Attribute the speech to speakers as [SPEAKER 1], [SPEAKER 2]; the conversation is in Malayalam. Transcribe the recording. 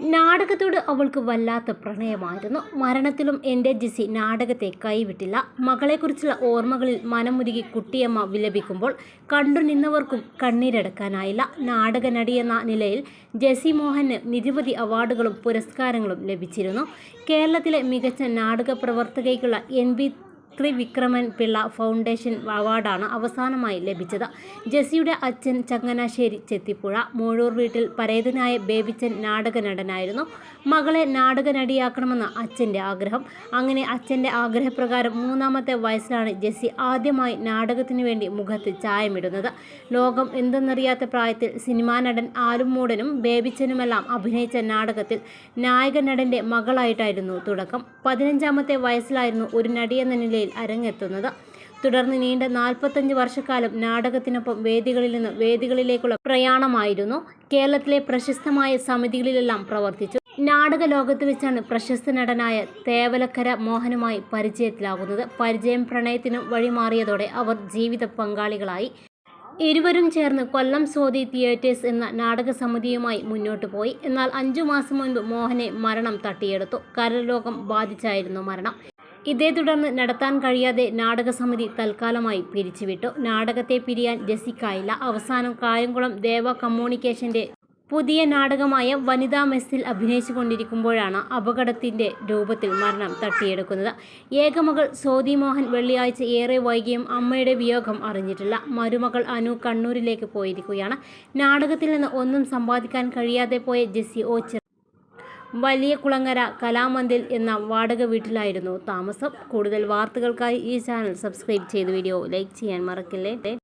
[SPEAKER 1] നാടകത്തോട് അവൾക്ക് വല്ലാത്ത പ്രണയമായിരുന്നു. മരണത്തിലും എന്റെ ജിസി നാടകത്തെ കൈവിട്ടില്ല. മകളെക്കുറിച്ചുള്ള ഓർമ്മകളിൽ മനമുരുകി കുട്ടിയമ്മ വിലപിക്കുമ്പോൾ കണ്ടു നിന്നവർക്കും കണ്ണീരടക്കാനായില്ല. നാടക നടിയെന്ന നിലയിൽ ജെസി മോഹന് നിരവധി അവാർഡുകളും പുരസ്കാരങ്ങളും ലഭിച്ചിരുന്നു. കേരളത്തിലെ മികച്ച നാടക പ്രവർത്തകയ്ക്കുള്ള എൻ ത്രിവിക്രമൻ പിള്ള ഫൗണ്ടേഷൻ അവാർഡാണ് അവസാനമായി ലഭിച്ചത്. ജെസ്സിയുടെ അച്ഛൻ ചങ്ങനാശ്ശേരി ചെത്തിപ്പുഴ. മൂഴൂർ വീട്ടിൽ പരേതനായ ബേബിച്ചൻ നാടക നടനായിരുന്നു. മകളെ നാടക നടിയാക്കണമെന്ന അച്ഛന്റെ ആഗ്രഹം. അങ്ങനെ അച്ഛന്റെ ആഗ്രഹപ്രകാരം മൂന്നാമത്തെ വയസ്സിലാണ് ജെസ്സി ആദ്യമായി നാടകത്തിനു വേണ്ടി മുഖത്ത് ചായമിടുന്നത്. ലോകം എന്തെന്നറിയാത്ത പ്രായത്തിൽ സിനിമാ നടൻ ആലുമൂടനും ബേബിച്ചനുമെല്ലാം അഭിനയിച്ച നാടകത്തിൽ നായക നടന്റെ മകളായിട്ടായിരുന്നു തുടക്കം. പതിനഞ്ചാമത്തെ വയസ്സിലായിരുന്നു ഒരു നടിയെന്ന നിലയിൽ അരങ്ങെത്തുന്നത് തുടർന്ന് നീണ്ട നാൽപ്പത്തഞ്ച് വർഷക്കാലം നാടകത്തിനൊപ്പം വേദികളിൽ നിന്ന് വേദികളിലേക്കുള്ള പ്രയാണമായിരുന്നു. കേരളത്തിലെ പ്രശസ്തമായ സമിതികളിലെല്ലാം പ്രവർത്തിച്ചു. നാടക ലോകത്ത് വെച്ചാണ് പ്രശസ്ത നടനായ തേവലക്കര മോഹനുമായി പരിചയത്തിലാകുന്നത് പരിചയം പ്രണയത്തിനും വഴിമാറിയതോടെ അവർ ജീവിത പങ്കാളികളായി. ഇരുവരും ചേർന്ന് കൊല്ലം സോതി തിയേറ്റേഴ്സ് എന്ന നാടക സമിതിയുമായി മുന്നോട്ട് പോയി. എന്നാൽ അഞ്ചു മാസം മുൻപ് മോഹനെ മരണം തട്ടിയെടുത്തു. കരരോഗം ബാധിച്ചായിരുന്നു മരണം. ഇതേ തുടർന്ന് നടത്താൻ കഴിയാതെ നാടകസമിതി തൽക്കാലമായി പിരിച്ചുവിട്ടു. നാടകത്തെ പിരിയാൻ രസിക്കായില്ല അവസാനം കായംകുളം ദേവ കമ്മ്യൂണിക്കേഷന്റെ പുതിയ നാടകമായ വനിതാ മെസ്സിൽ അഭിനയിച്ചു കൊണ്ടിരിക്കുമ്പോഴാണ് അപകടത്തിന്റെ രൂപത്തിൽ മരണം തട്ടിയെടുക്കുന്നത്. ഏകമകൾ സോതി മോഹൻ വെള്ളിയാഴ്ച ഏറെ വൈകിയും അമ്മയുടെ വിയോഗം അറിഞ്ഞിട്ടില്ല. മരുമകൾ അനു കണ്ണൂരിലേക്ക് പോയിരിക്കുകയാണ്. നാടകത്തിൽ നിന്ന് ഒന്നും സമ്പാദിക്കാൻ കഴിയാതെ പോയ ജെസ്സി ഓ വലിയ കുളങ്ങര കലാമന്ദിൽ എന്ന വാടക വീട്ടിലായിരുന്നു താമസം. കൂടുതൽ വാർത്തകൾക്കായി ഈ ചാനൽ സബ്സ്ക്രൈബ് ചെയ്ത് വീഡിയോ ലൈക്ക് ചെയ്യാൻ മറക്കില്ലേ?